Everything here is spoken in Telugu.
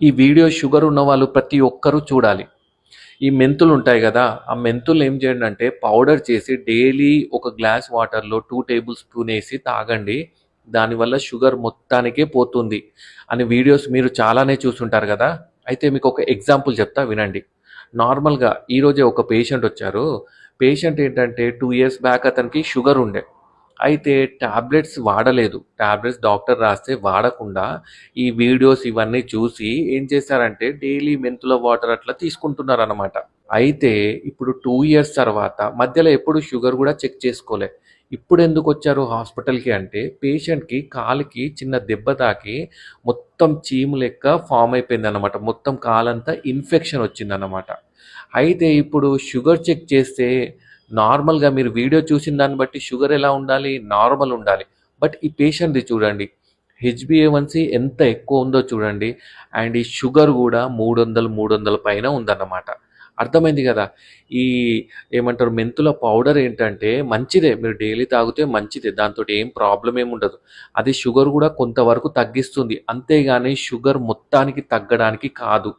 ఈ వీడియో షుగర్ ఉన్న వాళ్ళు ప్రతి ఒక్కరూ చూడాలి. ఈ మెంతులు ఉంటాయి కదా ఆ మెంతులు ఏం చేయండి అంటే పౌడర్ చేసి డైలీ ఒక గ్లాస్ వాటర్లో టూ టేబుల్ స్పూన్ వేసి తాగండి. దానివల్ల షుగర్ మొత్తానికే పోతుంది అని వీడియోస్ మీరు చాలానే చూసుంటారు కదా. అయితే మీకు ఒక ఎగ్జాంపుల్ చెప్తా వినండి. నార్మల్గా ఈరోజే ఒక పేషెంట్ వచ్చారు. పేషెంట్ ఏంటంటే టూ ఇయర్స్ బ్యాక్ అతనికి షుగర్ ఉండే. అయితే టాబ్లెట్స్ వాడలేదు. టాబ్లెట్స్ డాక్టర్ రాస్తే వాడకుండా ఈ వీడియోస్ ఇవన్నీ చూసి ఏం చేశారంటే డైలీ మెంతుల వాటర్ అట్లా తీసుకుంటున్నారు అనమాట అయితే ఇప్పుడు టూ ఇయర్స్ తర్వాత మధ్యలో ఎప్పుడు షుగర్ కూడా చెక్ చేసుకోలే. ఇప్పుడు ఎందుకు వచ్చారు హాస్పిటల్కి అంటే పేషెంట్కి కాలుకి చిన్న దెబ్బ తాకి మొత్తం చీము లెక్క ఫామ్ అయిపోయింది అనమాట మొత్తం కాలంతా ఇన్ఫెక్షన్ వచ్చిందన్నమాట. అయితే ఇప్పుడు షుగర్ చెక్ చేస్తే నార్మల్గా మీరు వీడియో చూసిన దాన్ని బట్టి షుగర్ ఎలా ఉండాలి నార్మల్ ఉండాలి. బట్ ఈ పేషెంట్ది చూడండి హెచ్బిఏవన్సి ఎంత ఎక్కువ ఉందో చూడండి. అండ్ ఈ షుగర్ కూడా మూడు వందలు మూడు వందల పైన ఉందన్నమాట. అర్థమైంది కదా? ఈ ఏమంటారు మెంతుల పౌడర్ ఏంటంటే మంచిదే. మీరు డైలీ తాగితే మంచిదే. దాంతో ఏం ప్రాబ్లం ఏమి ఉండదు. అది షుగర్ కూడా కొంతవరకు తగ్గిస్తుంది. అంతేగాని షుగర్ మొత్తానికి తగ్గడానికి కాదు.